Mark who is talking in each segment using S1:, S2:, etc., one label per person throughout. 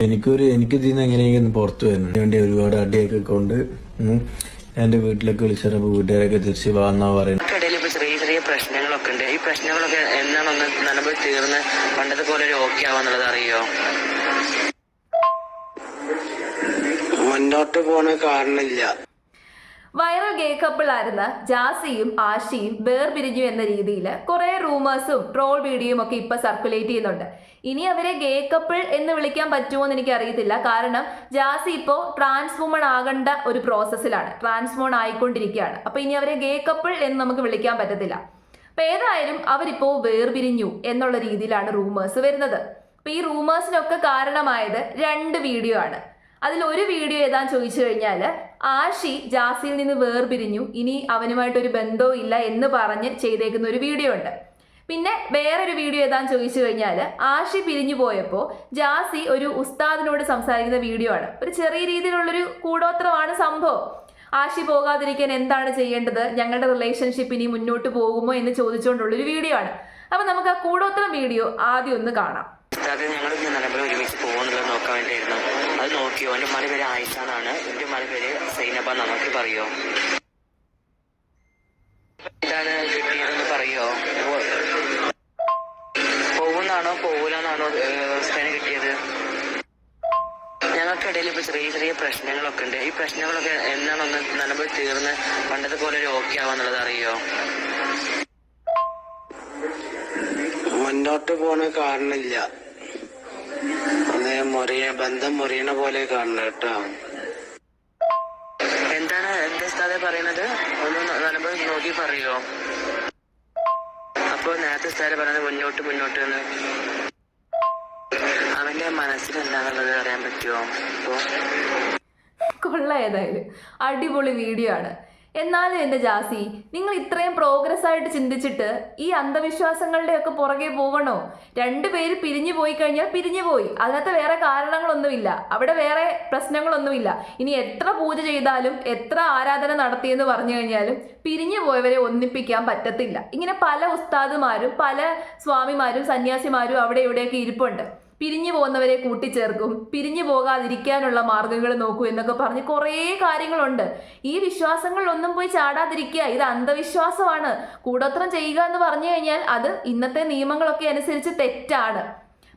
S1: എനിക്കൊരു എനിക്ക് ഇതിൽ നിന്ന് എങ്ങനെയെങ്കിലും പുറത്തു വരണം. വേണ്ടി ഒരുപാട് അടിയൊക്കെ കൊണ്ട് ഉം, എന്റെ വീട്ടിലൊക്കെ വിളിച്ചപ്പോ വീട്ടുകാരൊക്കെ തിരിച്ച് വന്നാ പറയുന്നത്.
S2: ചെറിയ ചെറിയ പ്രശ്നങ്ങളൊക്കെ ഉണ്ട്. ഈ പ്രശ്നങ്ങളൊക്കെ എന്നാണൊന്ന് നല്ലപോലെ തീർന്ന് പണ്ടത്തെ പോലെ ഒരു ഓക്കെ ആവാന്നുള്ളത് അറിയോ? മുന്നോട്ട് പോണ കാരണമില്ല.
S3: വൈറൽ ഗേ കപ്പിൾ ആയിരുന്ന ജാസിയും ആഷിയും വേർപിരിഞ്ഞു എന്ന രീതിയിൽ കുറെ റൂമേഴ്സും ട്രോൾ വീഡിയോയും ഒക്കെ ഇപ്പൊ സർക്കുലേറ്റ് ചെയ്യുന്നുണ്ട്. ഇനി അവരെ ഗേ കപ്പിൾ എന്ന് വിളിക്കാൻ പറ്റുമോ എന്ന് എനിക്ക് അറിയത്തില്ല കാരണം ജാസി ഇപ്പോൾ ട്രാൻസ്ഫോമൺ ആകേണ്ട ഒരു പ്രോസസ്സിലാണ് ട്രാൻസ്ഫോൺ ആയിക്കൊണ്ടിരിക്കുകയാണ്. അപ്പൊ ഇനി അവരെ ഗേ കപ്പിൾ എന്ന് നമുക്ക് വിളിക്കാൻ പറ്റത്തില്ല. അപ്പൊ ഏതായാലും അവരിപ്പോ വേർപിരിഞ്ഞു എന്നുള്ള രീതിയിലാണ് റൂമേഴ്സ് വരുന്നത്. അപ്പൊ ഈ റൂമേഴ്സിനൊക്കെ കാരണമായത് രണ്ട് വീഡിയോ ആണ്. അതിൽ ഒരു വീഡിയോ ഏതാ ചോദിച്ചു കഴിഞ്ഞാൽ ആഷി ജാസിയിൽ നിന്ന് വേർപിരിഞ്ഞു. ഇനി അവനുമായിട്ടൊരു ബന്ധവും ഇല്ല എന്ന് പറഞ്ഞ് ചെയ്തേക്കുന്ന ഒരു വീഡിയോ ഉണ്ട്. പിന്നെ വേറൊരു വീഡിയോ ഏതാ ചോദിച്ചു കഴിഞ്ഞാൽ ആഷി പിരിഞ്ഞു പോയപ്പോൾ ജാസി ഒരു ഉസ്താദിനോട് സംസാരിക്കുന്ന വീഡിയോ ആണ്. ഒരു ചെറിയ രീതിയിലുള്ളൊരു കൂടോത്രമാണ് സംഭവം. ആഷി പോകാതിരിക്കാൻ എന്താണ് ചെയ്യേണ്ടത്? ഞങ്ങളുടെ റിലേഷൻഷിപ്പ് ഇനി മുന്നോട്ട് പോകുമോ എന്ന് ചോദിച്ചുകൊണ്ടുള്ളൊരു വീഡിയോ ആണ്. അപ്പം നമുക്ക് ആ കൂടോത്രം വീഡിയോ ആദ്യം ഒന്ന് കാണാം.
S2: അത് ഞങ്ങൾ ഇന്ന് നിലമ്പലം ഒരുമിച്ച് പോകുന്നുള്ളത് നോക്കാൻ വേണ്ടിയായിരുന്നു. അത് നോക്കിയോ എന്റെ മല പേര് ആയിഷ എന്നാണ് എന്റെ മല പേര് സൈനബ നമുക്ക് പറയോ? എന്താണ് കിട്ടിയതെന്ന് പറയോ? പോകുന്നാണോ പോകൂലെന്നാണോ സ്ഥലം കിട്ടിയത്? ഞങ്ങൾക്കിടയിൽ ചെറിയ ചെറിയ പ്രശ്നങ്ങളൊക്കെ ഉണ്ട്. ഈ പ്രശ്നങ്ങളൊക്കെ എന്നാണ് ഒന്ന് നിലമ്പൽ തീർന്ന് പണ്ടത്തെ പോലെ ഒരു ഓക്കെ ആവാന്നുള്ളത് അറിയോ? മുന്നോട്ട് പോണ കാരണമില്ല. മുറിയ ബന്ധം മുറിയണ പോലെ കാണണം കേട്ടോ. എന്താണ് എന്റെ സ്ഥലം പറയണത്? ഒന്ന് നല്ലപോലെ നോക്കി പറയോ? അപ്പൊ നേരത്തെ സ്ഥലം പറയുന്നത് മുന്നോട്ട് മുന്നോട്ട് എന്ന്. അവന്റെ മനസ്സിൽ എന്താണെന്നുള്ളത് അറിയാൻ പറ്റുമോ അപ്പൊ
S3: കൊള്ള ഏതായാലും. അടിപൊളി വീഡിയോ ആണ്. എന്നാലും എന്റെ ജാസി നിങ്ങൾ ഇത്രയും പ്രോഗ്രസ് ആയിട്ട് ചിന്തിച്ചിട്ട് ഈ അന്ധവിശ്വാസങ്ങളുടെ ഒക്കെ പുറകെ പോകണോ രണ്ടുപേര് പിരിഞ്ഞു പോയി കഴിഞ്ഞാൽ പിരിഞ്ഞു പോയി. അതിനകത്ത് വേറെ കാരണങ്ങളൊന്നുമില്ല. അവിടെ വേറെ പ്രശ്നങ്ങളൊന്നുമില്ല. ഇനി എത്ര പൂജ ചെയ്താലും എത്ര ആരാധന നടത്തിയെന്ന് പറഞ്ഞു കഴിഞ്ഞാലും പിരിഞ്ഞു പോയവരെ ഒന്നിപ്പിക്കാൻ പറ്റത്തില്ല. ഇങ്ങനെ പല ഉസ്താദുമാരും പല സ്വാമിമാരും സന്യാസിമാരും അവിടെ ഇവിടെയൊക്കെ ഇരിപ്പുണ്ട്. പിരിഞ്ഞു പോകുന്നവരെ കൂട്ടിച്ചേർക്കും പിരിഞ്ഞു പോകാതിരിക്കാനുള്ള മാർഗങ്ങൾ നോക്കൂ എന്നൊക്കെ പറഞ്ഞ് കുറേ കാര്യങ്ങളുണ്ട്. ഈ വിശ്വാസങ്ങളിലൊന്നും പോയി ചാടാതിരിക്കുക ഇത് അന്ധവിശ്വാസമാണ്. കൂടോത്രം ചെയ്യുക എന്ന് പറഞ്ഞു കഴിഞ്ഞാൽ അത് ഇന്നത്തെ നിയമങ്ങളൊക്കെ അനുസരിച്ച് തെറ്റാണ്.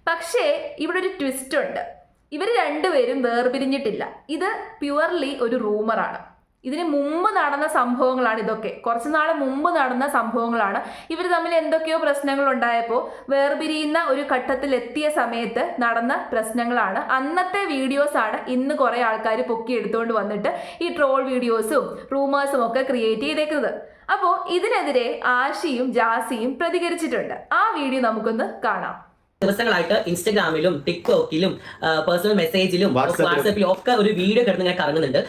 S3: പക്ഷേ ഇവിടെ ഒരു ട്വിസ്റ്റ് ഉണ്ട്. ഇവർ രണ്ടുപേരും വേർപിരിഞ്ഞിട്ടില്ല. ഇത് പ്യുവർലി ഒരു റൂമറാണ് ഇതിന് മുമ്പ് നടന്ന സംഭവങ്ങളാണ് ഇതൊക്കെ. കുറച്ച് നാൾ മുമ്പ് നടന്ന സംഭവങ്ങളാണ്. ഇവർ തമ്മിൽ എന്തൊക്കെയോ പ്രശ്നങ്ങൾ ഉണ്ടായപ്പോൾ വേർപിരിയുന്ന ഒരു ഘട്ടത്തിൽ എത്തിയ സമയത്ത് നടന്ന പ്രശ്നങ്ങളാണ്. അന്നത്തെ വീഡിയോസ് ആണ് ഇന്ന് കുറേ ആൾക്കാർ പൊക്കി എടുത്തുകൊണ്ട് വന്നിട്ട് ഈ ട്രോൾ വീഡിയോസും റൂമേഴ്സും ഒക്കെ ക്രിയേറ്റ് ചെയ്തേക്കുന്നത്. അപ്പോൾ ഇതിനെതിരെ ആഷിയും ജാസിയും പ്രതികരിച്ചിട്ടുണ്ട്. ആ വീഡിയോ നമുക്കൊന്ന് കാണാം.
S4: ദിവസങ്ങളായിട്ട് ഇൻസ്റ്റഗ്രാമിലും ടിക്ടോക്കിലും പേഴ്സണൽ മെസ്സേജിലും
S5: വാട്സാപ്പിലും.
S4: ഒക്കെ ഒരു വീഡിയോ കിടന്ന് ഇങ്ങനെ കറങ്ങുന്നുണ്ട്.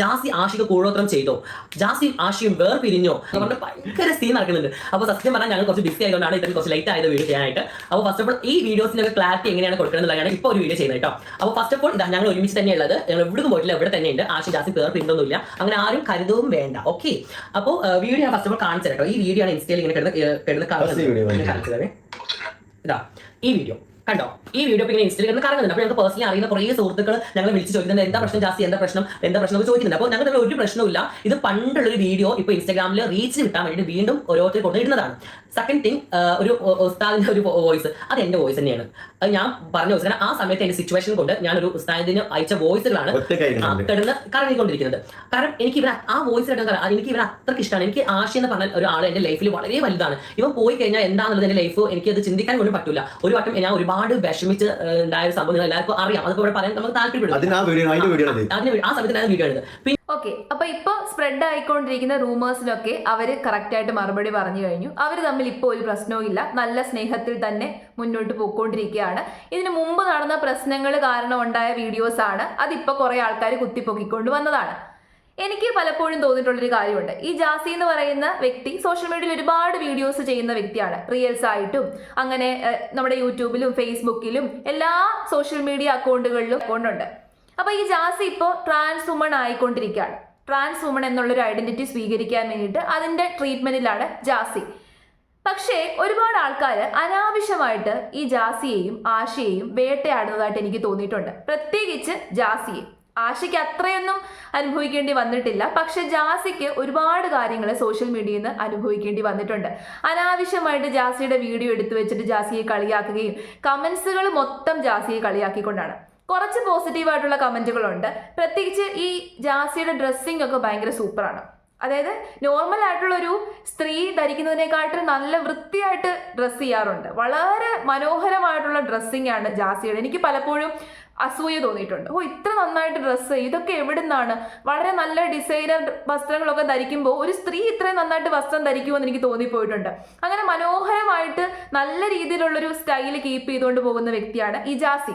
S4: ജാസി ആഷിക കൂടോത്രം ചെയ്തോ? ജാസി ആഷിയും വേർ പിരിഞ്ഞോ പറഞ്ഞ ഭയങ്കര സീൻ നടക്കുന്നുണ്ട്. അപ്പൊ സത്യം പറഞ്ഞാൽ ഞങ്ങൾ കുറച്ച് ബിസി ആയതുകൊണ്ടാണ് ഇത്രയും കുറച്ച് ലൈറ്റ് ആയത് വീഡിയോ ചെയ്യാനായിട്ട്. അപ്പോൾ ഫസ്റ്റ് ഓഫ് ഓൾ ഈ വീഡിയോസിനൊക്കെ ക്ലാരിറ്റി എങ്ങനെയാണ് കൊടുക്കണമെന്നുള്ളതാണ് ഇപ്പോൾ ഒരു വീഡിയോ ചെയ്യുന്നത് കേട്ടോ. അപ്പോൾ ഫസ്റ്റ് ഓഫ് ഓൾ ഇതാ ഞങ്ങൾ ഒരുമിച്ച് തന്നെ ഉള്ളത്. ഞങ്ങൾ എവിടെ പോയിട്ടില്ല ഇവിടെ തന്നെയുണ്ട് ആഷി ജാസി പേർ പിന്തൊന്നുമില്ല അങ്ങനെ ആരും കരുതവും വേണ്ട. ഓക്കെ അപ്പോൾ വീഡിയോ ഞാൻ ഫസ്റ്റ് ഓഫ് ഓൾ കാണിച്ചു കേട്ടോ. ഈ വീഡിയോ ആണ് ഇൻസ്റ്റയിൽ ഇങ്ങനെ കിടന്ന് കിടന്ന് കാണുന്നത്. ഇതാ. ഈ വീഡിയോ കണ്ടോ? ഈ വീഡിയോ പിന്നെ ഇൻസ്റ്റയിൽ കിടന്ന് കറങ്ങുന്നുണ്ട്. അപ്പോൾ ഞങ്ങൾക്ക് പേഴ്സണലി അറിയുന്ന കുറേ സുഹൃത്തുക്കൾ ഞങ്ങൾ വിളിച്ച് ചോദിക്കുന്നത് എന്താ പ്രശ്നം ജാസ്തി എന്താ പ്രശ്നം? എന്താ പ്രശ്നം? ഒക്കെ ചോദിക്കുന്നുണ്ട്. അപ്പോൾ ഞങ്ങൾ ഒരു പ്രശ്നമില്ല ഇത് പണ്ടുള്ള ഒരു വീഡിയോ ഇപ്പോൾ ഇൻസ്റ്റാഗ്രാമിൽ റീച്ച് കിട്ടാൻ വേണ്ടി വീണ്ടും ഓരോരുത്തർ കൊണ്ടിടുന്നതാണ് സെക്കൻഡ് തിങ് ഒരു ഉസ്താദിന്റെ ഒരു വോയിസ് അത് എന്റെ വോയിസ് തന്നെയാണ്. അത് ഞാൻ പറഞ്ഞ വോയിസ് കാരണം ആ സമയത്ത് എന്റെ സിറ്റുവേഷൻ കൊണ്ട് ഞാൻ ഒരു ഉസ്താദിന് അയച്ച വോയിസുകളാണ്. കിടന്ന് കറങ്ങിക്കൊണ്ടിരിക്കുന്നത്. കാരണം എനിക്ക് ഇവർ ആ വോയിസ് കിട്ടാൻ എനിക്ക് ഇവർ അത്രയ്ക്ക് ഇഷ്ടമാണ്. എനിക്ക് ആശയം എന്ന് പറഞ്ഞ ഒരാൾ എന്റെ ലൈഫിൽ വളരെ വലുതാണ്. ഇവ പോയി കഴിഞ്ഞാൽ എന്താണെന്നുള്ളത് എന്റെ ലൈഫ് എനിക്ക് അത് ചിന്തിക്കാൻ പോലും പറ്റില്ല ഒരു വട്ടം ഞാൻ ഒരുപാട് വിഷമിച്ച് ഏഹ്, ഉണ്ടായ ഒരു സംഭവം എല്ലാവർക്കും അറിയാം. അതൊക്കെ ഇവിടെ പറയാൻ നമുക്ക്
S5: താല്പര്യപ്പെടും. ആ വീഡിയോ
S4: സമയത്ത് എടുത്തത്. പിന്നെ
S3: ഓക്കെ അപ്പൊ ഇപ്പൊ സ്പ്രെഡ് ആയിക്കൊണ്ടിരിക്കുന്ന റൂമേഴ്സിനൊക്കെ അവർ കറക്റ്റ് ആയിട്ട് മറുപടി പറഞ്ഞു കഴിഞ്ഞു. അവർ തമ്മിൽ ഇപ്പോൾ ഒരു പ്രശ്നവും ഇല്ല. നല്ല സ്നേഹത്തിൽ തന്നെ മുന്നോട്ട് പോയിക്കൊണ്ടിരിക്കുകയാണ്. ഇതിന് മുമ്പ് നടന്ന പ്രശ്നങ്ങൾ കാരണം ഉണ്ടായ വീഡിയോസ് ആണ്. അതിപ്പോ കുറെ ആൾക്കാർ കുത്തിപ്പൊക്കിക്കൊണ്ട് വന്നതാണ്. എനിക്ക് പലപ്പോഴും തോന്നിയിട്ടുള്ളൊരു കാര്യമുണ്ട്. ഈ ജാസി എന്ന് പറയുന്ന വ്യക്തി സോഷ്യൽ മീഡിയയിൽ ഒരുപാട് വീഡിയോസ് ചെയ്യുന്ന വ്യക്തിയാണ്. റീൽസ് ആയിട്ടും അങ്ങനെ നമ്മുടെ യൂട്യൂബിലും ഫേസ്ബുക്കിലും എല്ലാ സോഷ്യൽ മീഡിയ അക്കൗണ്ടുകളിലും അക്കൗണ്ടുണ്ട് അപ്പൊ ഈ ജാസി ഇപ്പോൾ ട്രാൻസ് വുമൺ ആയിക്കൊണ്ടിരിക്കുകയാണ്. ട്രാൻസ് വുമൺ എന്നുള്ളൊരു ഐഡന്റിറ്റി സ്വീകരിക്കാൻ വേണ്ടിയിട്ട് അതിന്റെ ട്രീറ്റ്മെന്റിലാണ് ജാസി. പക്ഷേ ഒരുപാട് ആൾക്കാർ അനാവശ്യമായിട്ട് ഈ ജാസിയെയും ആശയെയും വേട്ടയാടുന്നതായിട്ട് എനിക്ക് തോന്നിയിട്ടുണ്ട്. പ്രത്യേകിച്ച് ജാസിയെ. ആശയ്ക്ക് അത്രയൊന്നും അനുഭവിക്കേണ്ടി വന്നിട്ടില്ല. പക്ഷെ ജാസിക്ക് ഒരുപാട് കാര്യങ്ങൾ സോഷ്യൽ മീഡിയയിൽ നിന്ന് അനുഭവിക്കേണ്ടി വന്നിട്ടുണ്ട്. അനാവശ്യമായിട്ട് ജാസിയുടെ വീഡിയോ എടുത്തു വെച്ചിട്ട് ജാസിയെ കളിയാക്കുകയും കമൻസുകൾ മൊത്തം ജാസിയെ കളിയാക്കിക്കൊണ്ടാണ്. കുറച്ച് പോസിറ്റീവായിട്ടുള്ള കമന്റുകളുണ്ട് പ്രത്യേകിച്ച് ഈ ജാസിയുടെ ഡ്രസ്സിംഗ് ഒക്കെ ഭയങ്കര സൂപ്പറാണ്. അതായത് നോർമൽ ആയിട്ടുള്ള ഒരു സ്ത്രീ ധരിക്കുന്നതിനെക്കാട്ടും നല്ല വൃത്തിയായിട്ട് ഡ്രസ്സ് ചെയ്യാറുണ്ട്. വളരെ മനോഹരമായിട്ടുള്ള ഡ്രസ്സിംഗ് ആണ് ജാസിയുടെ. എനിക്ക് പലപ്പോഴും അസൂയ തോന്നിയിട്ടുണ്ട്. ഓ ഇത്ര നന്നായിട്ട് ഡ്രസ്സ് ഇതൊക്കെ എവിടെ നിന്നാണ് വളരെ നല്ല ഡിസൈനർ വസ്ത്രങ്ങളൊക്കെ ധരിക്കുമ്പോൾ ഒരു സ്ത്രീ ഇത്രയും നന്നായിട്ട് വസ്ത്രം ധരിക്കുമെന്ന് എനിക്ക് തോന്നിപ്പോയിട്ടുണ്ട്. അങ്ങനെ മനോഹരമായിട്ട് നല്ല രീതിയിലുള്ളൊരു സ്റ്റൈൽ കീപ്പ് ചെയ്തുകൊണ്ട് പോകുന്ന വ്യക്തിയാണ് ഇജാസി ജാസി.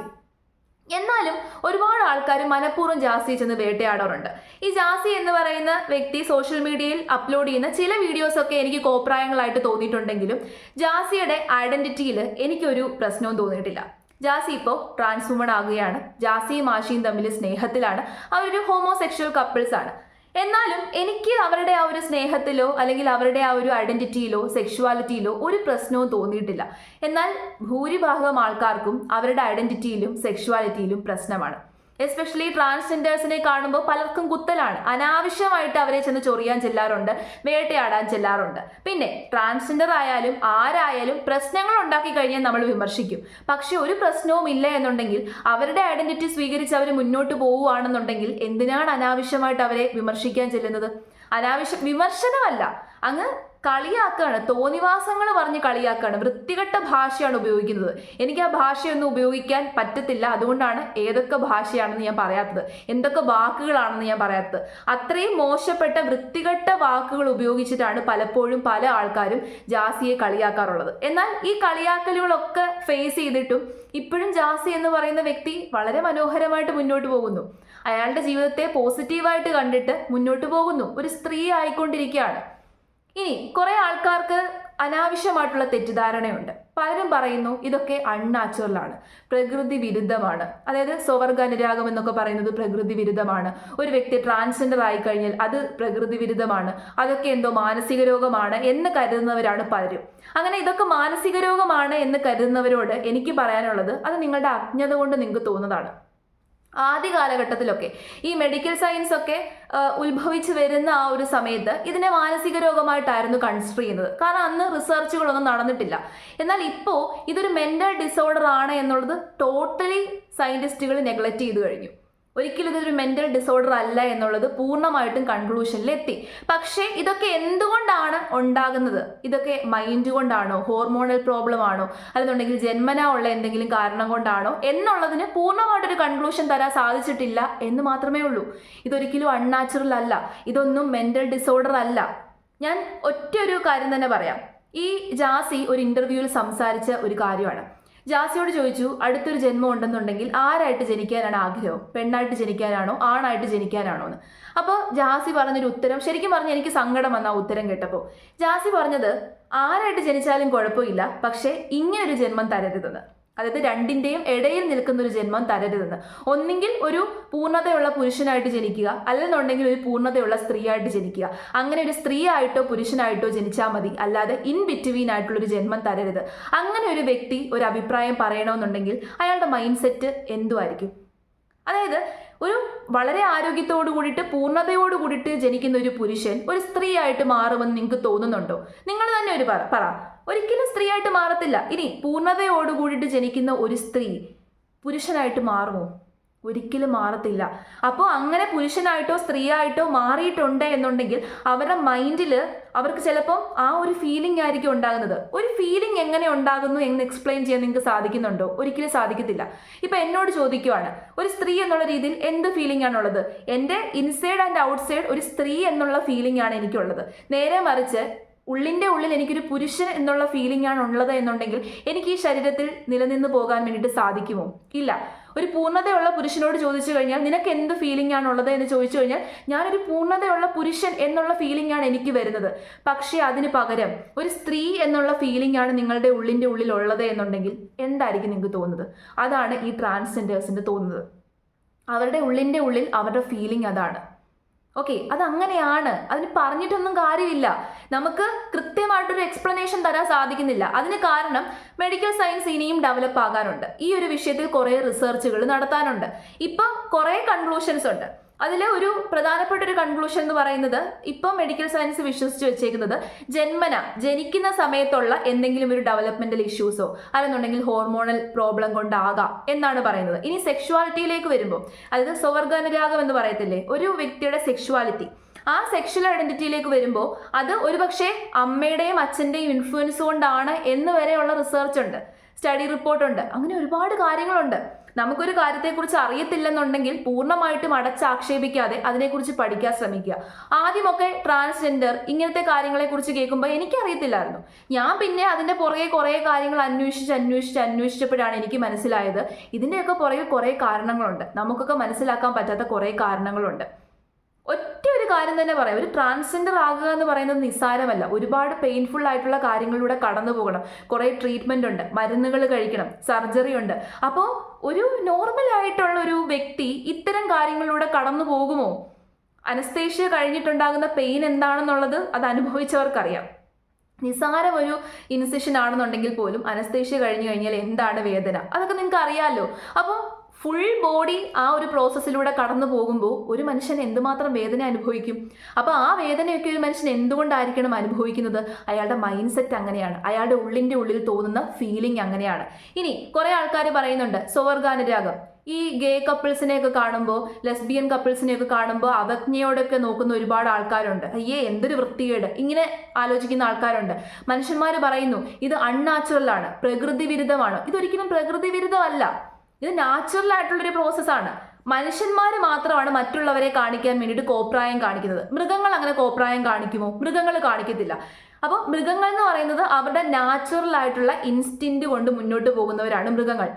S3: എന്നാലും ഒരുപാട് ആൾക്കാർ മനഃപൂർവം ജാസി ചെന്ന് വേട്ടയാടാറുണ്ട്. ഈ ജാസി എന്ന് പറയുന്ന വ്യക്തി സോഷ്യൽ മീഡിയയിൽ അപ്ലോഡ് ചെയ്യുന്ന ചില വീഡിയോസൊക്കെ എനിക്ക് കോപ്രായങ്ങളായിട്ട് തോന്നിയിട്ടുണ്ടെങ്കിലും ജാസിയുടെ ഐഡന്റിറ്റിയിൽ എനിക്കൊരു പ്രശ്നവും തോന്നിയിട്ടില്ല. ജാസി ഇപ്പോൾ ട്രാൻസ്വുമൺ ആകുകയാണ്. ജാസിയും മാഷിയും തമ്മിൽ സ്നേഹത്തിലാണ്. അവരൊരു ഹോമോസെക്ഷൽ കപ്പിൾസ് ആണ്. എന്നാലും എനിക്ക് അവരുടെ ആ ഒരു സ്നേഹത്തിലോ അല്ലെങ്കിൽ അവരുടെ ആ ഒരു ഐഡന്റിറ്റിയിലോ സെക്ഷുവാലിറ്റിയിലോ ഒരു പ്രശ്നവും തോന്നിയിട്ടില്ല. എന്നാൽ ഭൂരിഭാഗം ആൾക്കാർക്കും അവരുടെ ഐഡന്റിറ്റിയിലും സെക്ഷുവാലിറ്റിയിലും പ്രശ്നമാണ്. എസ്പെഷ്യലി ട്രാൻസ്ജെൻഡേഴ്സിനെ കാണുമ്പോൾ പലർക്കും കുത്തലാണ്. അനാവശ്യമായിട്ട് അവരെ ചെന്ന് ചൊറിയാൻ ചെല്ലാറുണ്ട് വേട്ടയാടാൻ ചെല്ലാറുണ്ട്. പിന്നെ ട്രാൻസ്ജെൻഡർ ആയാലും ആരായാലും പ്രശ്നങ്ങൾ ഉണ്ടാക്കി കഴിഞ്ഞാൽ നമ്മൾ വിമർശിക്കും. പക്ഷെ ഒരു പ്രശ്നവും ഇല്ല എന്നുണ്ടെങ്കിൽ അവരുടെ ഐഡന്റിറ്റി സ്വീകരിച്ച് അവർ മുന്നോട്ട് പോവുകയാണെന്നുണ്ടെങ്കിൽ എന്തിനാണ് അനാവശ്യമായിട്ട് അവരെ വിമർശിക്കാൻ ചെല്ലുന്നത്? അനാവശ്യം വിമർശനമല്ല. അങ്ങ് കളിയാക്കാണ് തോന്നിവാസങ്ങൾ പറഞ്ഞ് കളിയാക്കാണ് വൃത്തികെട്ട ഭാഷയാണ് ഉപയോഗിക്കുന്നത്. എനിക്ക് ആ ഭാഷയൊന്നും ഉപയോഗിക്കാൻ പറ്റത്തില്ല. അതുകൊണ്ടാണ് ഏതൊക്കെ ഭാഷയാണെന്ന് ഞാൻ പറയാത്തത്. എന്തൊക്കെ വാക്കുകളാണെന്ന് ഞാൻ പറയാത്തത്. അത്രയും മോശപ്പെട്ട വൃത്തികെട്ട വാക്കുകൾ ഉപയോഗിച്ചിട്ടാണ് പലപ്പോഴും പല ആൾക്കാരും ജാസിയെ കളിയാക്കാറുള്ളത്. എന്നാൽ ഈ കളിയാക്കലുകളൊക്കെ ഫേസ് ചെയ്തിട്ടും ഇപ്പോഴും ജാസി എന്ന് പറയുന്ന വ്യക്തി വളരെ മനോഹരമായിട്ട് മുന്നോട്ട് പോകുന്നു. അയാളുടെ ജീവിതത്തെ പോസിറ്റീവായിട്ട് കണ്ടിട്ട് മുന്നോട്ട് പോകുന്നു. ഒരു സ്ത്രീ ആയിക്കൊണ്ടിരിക്കുകയാണ്. ഇനി കുറെ ആൾക്കാർക്ക് അനാവശ്യമായിട്ടുള്ള തെറ്റിദ്ധാരണയുണ്ട്. പലരും പറയുന്നു ഇതൊക്കെ അൺനാച്ചുറൽ ആണ് പ്രകൃതി വിരുദ്ധമാണ് അതായത് സ്വവർഗ അനുരാഗം എന്നൊക്കെ പറയുന്നത് പ്രകൃതി വിരുദ്ധമാണ് ഒരു വ്യക്തി ട്രാൻസ്ജെൻഡർ ആയി കഴിഞ്ഞാൽ അത് പ്രകൃതി വിരുദ്ധമാണ് അതൊക്കെ എന്തോ മാനസിക രോഗമാണ് എന്ന് കരുതുന്നവരാണ് പലരും. അങ്ങനെ ഇതൊക്കെ മാനസിക രോഗമാണ് എന്ന് കരുതുന്നവരോട് എനിക്ക് പറയാനുള്ളത് അത് നിങ്ങളുടെ അജ്ഞത കൊണ്ട് നിങ്ങൾക്ക് തോന്നുന്നതാണ്. ആദ്യ കാലഘട്ടത്തിലൊക്കെ. ഈ മെഡിക്കൽ സയൻസ് ഒക്കെ ഉത്ഭവിച്ചു വരുന്ന ആ ഒരു സമയത്ത് ഇതിനെ മാനസിക രോഗമായിട്ടായിരുന്നു കൺസിഡർ ചെയ്യുന്നത്. കാരണം അന്ന് റിസർച്ചുകളൊന്നും നടന്നിട്ടില്ല. എന്നാൽ ഇപ്പോൾ ഇതൊരു മെന്റൽ ഡിസോർഡർ ആണ് എന്നുള്ളത് ടോട്ടലി സയന്റിസ്റ്റുകൾ നെഗ്ലക്റ്റ് ചെയ്തു കഴിഞ്ഞു. ഒരിക്കലും ഇതൊരു മെന്റൽ ഡിസോർഡർ അല്ല എന്നുള്ളത് പൂർണമായിട്ടും കൺക്ലൂഷനിൽ എത്തി. പക്ഷേ ഇതൊക്കെ എന്തുകൊണ്ടാണ് ഉണ്ടാകുന്നത്? ഇതൊക്കെ മൈൻഡ് കൊണ്ടാണോ? ഹോർമോണൽ പ്രോബ്ലം ആണോ? അല്ലെന്നുണ്ടെങ്കിൽ ജന്മനാ ഉള്ള എന്തെങ്കിലും കാരണം കൊണ്ടാണോ? എന്നുള്ളതിന് പൂർണമായിട്ടൊരു കൺക്ലൂഷൻ തരാൻ സാധിച്ചിട്ടില്ല എന്ന് മാത്രമേ ഉള്ളൂ. ഇതൊരിക്കലും അൺനാച്ചുറൽ അല്ല. ഇതൊന്നും മെന്റൽ ഡിസോർഡർ അല്ല. ഞാൻ ഒറ്റ ഒരു കാര്യം തന്നെ പറയാം. ഈ ജാസി ഒരു ഇന്റർവ്യൂവിൽ സംസാരിച്ച ഒരു കാര്യമാണ്. ജാസിയോട് ചോദിച്ചു അടുത്തൊരു ജന്മം ഉണ്ടെന്നുണ്ടെങ്കിൽ ആരായിട്ട് ജനിക്കാനാണ് ആഗ്രഹം? പെണ്ണായിട്ട് ജനിക്കാനാണോ? ആണായിട്ട് ജനിക്കാനാണോ എന്ന്? അപ്പോൾ ജാസി പറഞ്ഞൊരു ഉത്തരം ശരിക്കും പറഞ്ഞ് എനിക്ക് സങ്കടം വന്ന ഉത്തരം കേട്ടപ്പോൾ ജാസി പറഞ്ഞത് ആരായിട്ട് ജനിച്ചാലും കുഴപ്പമില്ല പക്ഷേ ഇങ്ങനൊരു ജന്മം തരരുതെന്ന്. അതായത് രണ്ടിന്റെയും ഇടയിൽ നിൽക്കുന്ന ഒരു ജന്മം തരരുതെന്ന്. ഒന്നെങ്കിൽ ഒരു പൂർണതയുള്ള പുരുഷനായിട്ട് ജനിക്കുക അല്ലെന്നുണ്ടെങ്കിൽ ഒരു പൂർണതയുള്ള സ്ത്രീയായിട്ട് ജനിക്കുക. അങ്ങനെ ഒരു സ്ത്രീ ആയിട്ടോ പുരുഷനായിട്ടോ ജനിച്ചാൽ മതി. അല്ലാതെ ഇൻ ബിറ്റ്വീൻ ആയിട്ടുള്ള ഒരു ജന്മം തരരുത്. അങ്ങനെ ഒരു വ്യക്തി ഒരു അഭിപ്രായം പറയണമെന്നുണ്ടെങ്കിൽ അയാളുടെ മൈൻഡ് സെറ്റ് എന്തുമായിരിക്കും അതായത് ഒരു വളരെ ആരോഗ്യത്തോടു കൂടിയിട്ട് പൂർണതയോട് കൂടിയിട്ട് ജനിക്കുന്ന ഒരു പുരുഷൻ ഒരു സ്ത്രീ ആയിട്ട് മാറുമെന്ന് നിങ്ങൾക്ക് തോന്നുന്നുണ്ടോ? നിങ്ങൾ തന്നെ ഒരു പറ ഒരിക്കലും സ്ത്രീ ആയിട്ട് മാറത്തില്ല. ഇനി പൂർണതയോട് കൂടിയിട്ട് ജനിക്കുന്ന ഒരു സ്ത്രീ പുരുഷനായിട്ട് മാറുമോ? ഒരിക്കലും മാറത്തില്ല. അപ്പോൾ അങ്ങനെ പുരുഷനായിട്ടോ സ്ത്രീയായിട്ടോ മാറിയിട്ടുണ്ട് എന്നുണ്ടെങ്കിൽ അവരുടെ മൈൻഡിൽ അവർക്ക് ചിലപ്പം ആ ഒരു ഫീലിംഗ് ആയിരിക്കും ഉണ്ടാകുന്നത്. ഒരു ഫീലിംഗ് എങ്ങനെ ഉണ്ടാകുന്നു എന്ന് എക്സ്പ്ലെയിൻ ചെയ്യാൻ നിങ്ങൾക്ക് സാധിക്കുന്നുണ്ടോ? ഒരിക്കലും സാധിക്കത്തില്ല. ഇപ്പൊ എന്നോട് ചോദിക്കുവാണ് ഒരു സ്ത്രീ എന്നുള്ള രീതിയിൽ എന്ത് ഫീലിംഗ് ആണുള്ളത്? എന്റെ ഇൻസൈഡ് ആൻഡ് ഔട്ട്സൈഡ് ഒരു സ്ത്രീ എന്നുള്ള ഫീലിംഗ് ആണ് എനിക്കുള്ളത്. നേരെ മറിച്ച് ഉള്ളിന്റെ ഉള്ളിൽ എനിക്കൊരു പുരുഷൻ എന്നുള്ള ഫീലിംഗ് ആണ് ഉള്ളത് എന്നുണ്ടെങ്കിൽ എനിക്ക് ഈ ശരീരത്തിൽ നിലനിന്ന് പോകാൻ വേണ്ടിയിട്ട് സാധിക്കുമോ? ഇല്ല. ഒരു പൂർണതയുള്ള പുരുഷനോട് ചോദിച്ചു കഴിഞ്ഞാൽ നിനക്ക് എന്ത് ഫീലിംഗ് ആണ് ഉള്ളത് എന്ന് ചോദിച്ചു കഴിഞ്ഞാൽ ഞാനൊരു പൂർണതയുള്ള പുരുഷൻ എന്നുള്ള ഫീലിംഗ് ആണ് എനിക്ക് വരുന്നത്. പക്ഷേ അതിന് പകരം ഒരു സ്ത്രീ എന്നുള്ള ഫീലിംഗ് ആണ് നിങ്ങളുടെ ഉള്ളിന്റെ ഉള്ളിൽ ഉള്ളത് എന്നുണ്ടെങ്കിൽ എന്തായിരിക്കും നിങ്ങൾക്ക് തോന്നുന്നത്? അതാണ് ഈ ട്രാൻസ്ജെൻഡേഴ്സിന്റെ തോന്നുന്നത്. അവരുടെ ഉള്ളിന്റെ ഉള്ളിൽ അവരുടെ ഫീലിംഗ് അതാണ്. ഓക്കെ അങ്ങനെയാണ് അതിന് പറഞ്ഞിട്ടൊന്നും കാര്യമില്ല. നമുക്ക് കൃത്യമായിട്ടൊരു എക്സ്പ്ലനേഷൻ തരാൻ സാധിക്കുന്നില്ല. അതിന് കാരണം മെഡിക്കൽ സയൻസ് ഇനിയും ഡെവലപ്പ് ആകാനുണ്ട് ഈ ഒരു വിഷയത്തിൽ കുറേ റിസർച്ചുകൾ നടത്താനുണ്ട്. ഇപ്പം കുറേ കൺക്ലൂഷൻസ് ഉണ്ട്. അതിൽ ഒരു പ്രധാനപ്പെട്ട ഒരു കൺക്ലൂഷൻ എന്ന് പറയുന്നത് ഇപ്പം മെഡിക്കൽ സയൻസ് വിശ്വസിച്ച് വെച്ചേക്കുന്നത് ജന്മന ജനിക്കുന്ന സമയത്തുള്ള എന്തെങ്കിലും ഒരു ഡെവലപ്മെന്റൽ ഇഷ്യൂസോ അല്ലെന്നുണ്ടെങ്കിൽ ഹോർമോണൽ പ്രോബ്ലം കൊണ്ടാകാം എന്നാണ് പറയുന്നത്. ഇനി സെക്ഷുവാലിറ്റിയിലേക്ക് വരുമ്പോൾ അതായത് സ്വവർഗാനുരാഗം എന്ന് പറയത്തില്ലേ ഒരു വ്യക്തിയുടെ സെക്ഷുവാലിറ്റി ആ സെക്ഷൽ ഐഡന്റിറ്റിയിലേക്ക് വരുമ്പോൾ അത് ഒരുപക്ഷെ അമ്മയുടെയും അച്ഛന്റെയും ഇൻഫ്ലുവൻസ് കൊണ്ടാണ് എന്ന് വരെയുള്ള റിസർച്ച് ഉണ്ട് സ്റ്റഡി റിപ്പോർട്ടുണ്ട് അങ്ങനെ ഒരുപാട് കാര്യങ്ങളുണ്ട്. നമുക്കൊരു കാര്യത്തെക്കുറിച്ച് അറിയത്തില്ലെന്നുണ്ടെങ്കിൽ പൂർണമായിട്ടും അടച്ചാക്ഷേപിക്കാതെ അതിനെക്കുറിച്ച് പഠിക്കാൻ ശ്രമിക്കുക. ആദ്യമൊക്കെ ട്രാൻസ്ജെൻഡർ ഇങ്ങനത്തെ കാര്യങ്ങളെക്കുറിച്ച് കേൾക്കുമ്പോൾ എനിക്കറിയത്തില്ലായിരുന്നു. ഞാൻ പിന്നെ അതിന്റെ പുറകെ കുറേ കാര്യങ്ങൾ അന്വേഷിച്ച് അന്വേഷിച്ച് അന്വേഷിച്ചപ്പോഴാണ് എനിക്ക് മനസ്സിലായത്. ഇതിന്റെയൊക്കെ പുറകിൽ കുറേ കാരണങ്ങളുണ്ട്. നമുക്കൊക്കെ മനസ്സിലാക്കാൻ പറ്റാത്ത കുറേ കാരണങ്ങളുണ്ട്. ഒറ്റ ഒരു കാര്യം തന്നെ പറയാം. ഒരു ട്രാൻസ്ജെൻഡർ ആകുക എന്ന് പറയുന്നത് നിസ്സാരമല്ല. ഒരുപാട് പെയിൻഫുൾ ആയിട്ടുള്ള കാര്യങ്ങളിലൂടെ കടന്നു പോകണം കുറേ ട്രീറ്റ്മെന്റ് ഉണ്ട്. മരുന്നുകൾ കഴിക്കണം. സർജറി ഉണ്ട്. അപ്പോൾ ഒരു നോർമൽ ആയിട്ടുള്ള ഒരു വ്യക്തി ഇത്തരം കാര്യങ്ങളിലൂടെ കടന്നു പോകുമോ? അനസ്തേഷ്യ കഴിഞ്ഞിട്ടുണ്ടാകുന്ന പെയിൻ എന്താണെന്നുള്ളത് അത് അനുഭവിച്ചവർക്കറിയാം. നിസ്സാരം ഒരു ഇൻസിഷൻ ആണെന്നുണ്ടെങ്കിൽ പോലും അനസ്തേഷ്യ കഴിഞ്ഞു കഴിഞ്ഞാൽ എന്താണ് വേദന? അതൊക്കെ നിങ്ങൾക്ക് അറിയാമല്ലോ അപ്പോൾ ഫുൾ ബോഡി ആ ഒരു പ്രോസസ്സിലൂടെ കടന്നു പോകുമ്പോൾ ഒരു മനുഷ്യൻ എന്തുമാത്രം വേദന അനുഭവിക്കും? അപ്പോൾ ആ വേദനയൊക്കെ ഒരു മനുഷ്യൻ എന്തുകൊണ്ടായിരിക്കണം അനുഭവിക്കുന്നത്? അയാളുടെ മൈൻഡ് സെറ്റ് അങ്ങനെയാണ്. അയാളുടെ ഉള്ളിന്റെ ഉള്ളിൽ തോന്നുന്ന ഫീലിംഗ് അങ്ങനെയാണ്. ഇനി കുറേ ആൾക്കാർ പറയുന്നുണ്ട് സ്വവർഗാനുരാഗം. ഈ ഗേ കപ്പിൾസിനെയൊക്കെ കാണുമ്പോൾ ലെസ്ബിയൻ കപ്പിൾസിനെയൊക്കെ കാണുമ്പോൾ അവജ്ഞയോടൊക്കെ നോക്കുന്ന ഒരുപാട് ആൾക്കാരുണ്ട്. അയ്യേ എന്തൊരു വൃത്തികേട്. ഇങ്ങനെ ആലോചിക്കുന്ന ആൾക്കാരുണ്ട്. മനുഷ്യന്മാർ പറയുന്നു ഇത് അൺനാച്ചുറൽ ആണ്. പ്രകൃതി വിരുദ്ധമാണ് ഇതൊരിക്കലും പ്രകൃതി വിരുദ്ധമല്ല ഇത് നാച്ചുറൽ ആയിട്ടുള്ളൊരു പ്രോസസ്സാണ് മനുഷ്യന്മാർ മാത്രമാണ് മറ്റുള്ളവരെ കാണിക്കാൻ വേണ്ടിയിട്ട് കോപ്രായം കാണിക്കുന്നത്. മൃഗങ്ങൾ അങ്ങനെ കോപ്രായം കാണിക്കുമോ? മൃഗങ്ങൾ കാണിക്കത്തില്ല. അപ്പോൾ മൃഗങ്ങൾ എന്ന് പറയുന്നത് അവരുടെ നാച്ചുറൽ ആയിട്ടുള്ള ഇൻസ്റ്റിന്റ് കൊണ്ട് മുന്നോട്ട് പോകുന്നവരാണ് മൃഗങ്ങൾ.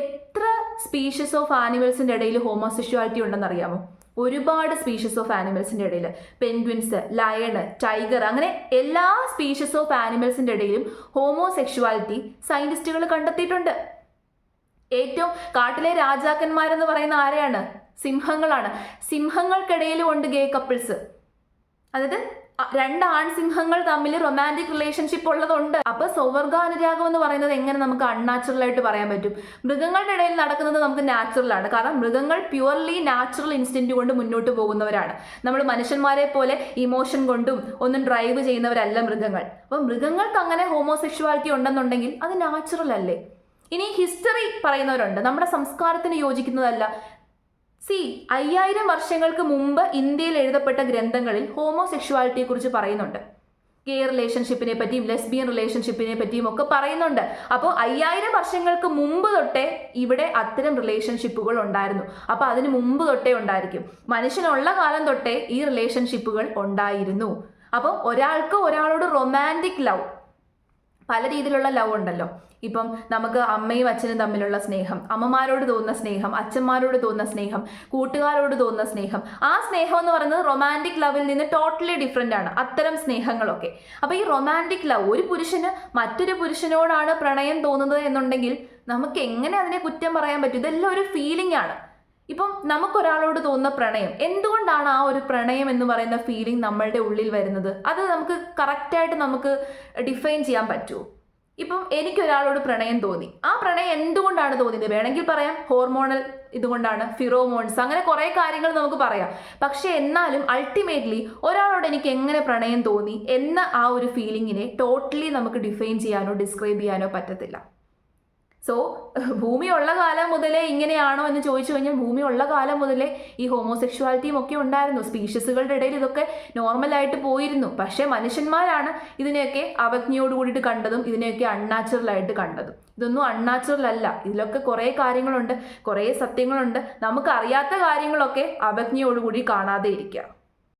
S3: എത്ര സ്പീഷ്യസ് ഓഫ് ആനിമൽസിന്റെ ഇടയിൽ ഹോമോസെക്ഷുവാലിറ്റി ഉണ്ടെന്ന് അറിയാമോ? ഒരുപാട് സ്പീഷ്യസ് ഓഫ് ആനിമൽസിന്റെ ഇടയിൽ. പെൻഗ്വിൻസ് ലയണ് ടൈഗർ അങ്ങനെ എല്ലാ സ്പീഷ്യസ് ഓഫ് ആനിമൽസിന്റെ ഇടയിലും ഹോമോസെക്ഷുവാലിറ്റി സയന്റിസ്റ്റുകൾ കണ്ടെത്തിയിട്ടുണ്ട്. ഏറ്റവും കാട്ടിലെ രാജാക്കന്മാരെന്ന് പറയുന്ന ആരെയാണ്? സിംഹങ്ങളാണ്. സിംഹങ്ങൾക്കിടയിലും ഉണ്ട് ഗേ കപ്പിൾസ് അതായത് രണ്ട് ആൺസിംഹങ്ങൾ തമ്മിൽ റൊമാന്റിക് റിലേഷൻഷിപ്പ് ഉള്ളതുണ്ട്. അപ്പൊ സ്വവർഗാനുരാഗം എന്ന് പറയുന്നത് എങ്ങനെ നമുക്ക് അൺനാച്ചുറൽ ആയിട്ട് പറയാൻ പറ്റും? മൃഗങ്ങളുടെ ഇടയിൽ നടക്കുന്നത് നമുക്ക് നാച്ചുറൽ ആണ്. കാരണം മൃഗങ്ങൾ പ്യുവർലി നാച്ചുറൽ ഇൻസ്റ്റിന്റ് കൊണ്ട് മുന്നോട്ട് പോകുന്നവരാണ്. നമ്മൾ മനുഷ്യന്മാരെ പോലെ ഇമോഷൻ കൊണ്ടും ഒന്നും ഡ്രൈവ് ചെയ്യുന്നവരല്ല മൃഗങ്ങൾ. അപ്പം മൃഗങ്ങൾക്ക് അങ്ങനെ ഹോമോസെക്ഷുവാലിറ്റി ഉണ്ടെന്നുണ്ടെങ്കിൽ അത് നാച്ചുറൽ അല്ലേ? ഇനി ഹിസ്റ്ററി പറയുന്നവരുണ്ട്. നമ്മുടെ സംസ്കാരത്തിന് യോജിക്കുന്നതല്ല. സി അയ്യായിരം വർഷങ്ങൾക്ക് മുമ്പ് ഇന്ത്യയിൽ എഴുതപ്പെട്ട ഗ്രന്ഥങ്ങളിൽ ഹോമോസെക്ഷുവാലിറ്റിയെ കുറിച്ച് പറയുന്നുണ്ട്. ഗേ റിലേഷൻഷിപ്പിനെ പറ്റിയും ലെസ്ബിയൻ റിലേഷൻഷിപ്പിനെ പറ്റിയും ഒക്കെ പറയുന്നുണ്ട്. അപ്പോൾ അയ്യായിരം വർഷങ്ങൾക്ക് മുമ്പ് തൊട്ടേ ഇവിടെ അത്തരം റിലേഷൻഷിപ്പുകൾ ഉണ്ടായിരുന്നു. അപ്പോൾ അതിന് മുമ്പ് തൊട്ടേ ഉണ്ടായിരിക്കും. മനുഷ്യനുള്ള കാലം തൊട്ടേ ഈ റിലേഷൻഷിപ്പുകൾ ഉണ്ടായിരുന്നു. അപ്പോൾ ഒരാൾക്ക് ഒരാളോട് റൊമാന്റിക് ലവ് പല രീതിയിലുള്ള ലവ് ഉണ്ടല്ലോ. ഇപ്പം നമുക്ക് അമ്മയും അച്ഛനും തമ്മിലുള്ള സ്നേഹം അമ്മമാരോട് തോന്നുന്ന സ്നേഹം അച്ഛന്മാരോട് തോന്നുന്ന സ്നേഹം കൂട്ടുകാരോട് തോന്നുന്ന സ്നേഹം. ആ സ്നേഹം എന്ന് പറയുന്നത് റൊമാന്റിക് ലവിൽ നിന്ന് ടോട്ടലി ഡിഫറെന്റ് ആണ്. അത്തരം സ്നേഹങ്ങളൊക്കെ. അപ്പോൾ ഈ റൊമാന്റിക് ലവ് ഒരു പുരുഷന് മറ്റൊരു പുരുഷനോടാണ് പ്രണയം തോന്നുന്നത് എന്നുണ്ടെങ്കിൽ നമുക്ക് എങ്ങനെ അതിനെ കുറ്റം പറയാൻ പറ്റും? ഇതെല്ലാം ഒരു ഫീലിംഗ് ആണ്. ഇപ്പം നമുക്കൊരാളോട് തോന്നുന്ന പ്രണയം എന്തുകൊണ്ടാണ് ആ ഒരു പ്രണയം എന്ന് പറയുന്ന ഫീലിംഗ് നമ്മളുടെ ഉള്ളിൽ വരുന്നത്? അത് നമുക്ക് കറക്റ്റായിട്ട് നമുക്ക് ഡിഫൈൻ ചെയ്യാൻ പറ്റുമോ ഇപ്പം എനിക്കൊരാളോട് പ്രണയം തോന്നി. ആ പ്രണയം എന്തുകൊണ്ടാണ് തോന്നിയത്? വേണമെങ്കിൽ പറയാം ഹോർമോണൽ ഇതുകൊണ്ടാണ് ഫിറോമോൺസ് അങ്ങനെ കുറേ കാര്യങ്ങൾ നമുക്ക് പറയാം. പക്ഷേ എന്നാലും അൾട്ടിമേറ്റ്ലി ഒരാളോട് എനിക്ക് എങ്ങനെ പ്രണയം തോന്നി എന്ന ആ ഒരു ഫീലിങ്ങിനെ ടോട്ടലി നമുക്ക് ഡിഫൈൻ ചെയ്യാനോ ഡിസ്ക്രൈബ് ചെയ്യാനോ പറ്റത്തില്ല. സോ ഭൂമി ഉള്ള കാലം മുതലേ ഇങ്ങനെയാണോ എന്ന് ചോദിച്ചു കഴിഞ്ഞാൽ ഭൂമി ഉള്ള കാലം മുതലേ ഈ ഹോമോസെക്ഷുവാലിറ്റിയും ഒക്കെ ഉണ്ടായിരുന്നു. സ്പീഷ്യസുകളുടെ ഇടയിൽ ഇതൊക്കെ നോർമലായിട്ട് പോയിരുന്നു. പക്ഷേ മനുഷ്യന്മാരാണ് ഇതിനെയൊക്കെ അവജ്ഞയോട് കൂടിയിട്ട് കണ്ടതും ഇതിനെയൊക്കെ അൺനാച്ചുറൽ ആയിട്ട് കണ്ടതും. ഇതൊന്നും അൺനാച്ചുറൽ അല്ല. ഇതിലൊക്കെ കുറേ കാര്യങ്ങളുണ്ട് കുറേ സത്യങ്ങളുണ്ട്. നമുക്ക് അറിയാത്ത കാര്യങ്ങളൊക്കെ അവജ്ഞയോടുകൂടി കാണാതെ ഇരിക്കുക.